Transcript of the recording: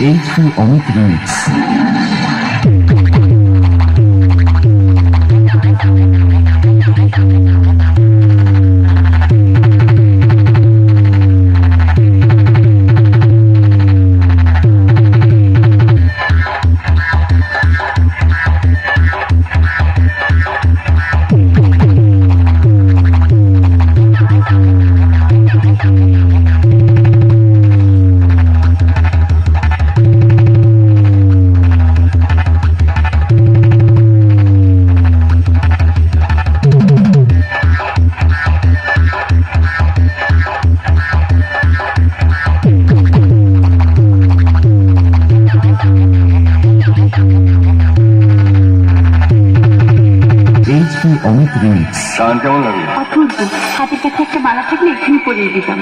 entre on Drugs. HP Amit remix গান কেমন লাগল? অপূর্ব। হাতের কাছে একটা মালা থাকলে এখানে পরিয়ে দিতাম।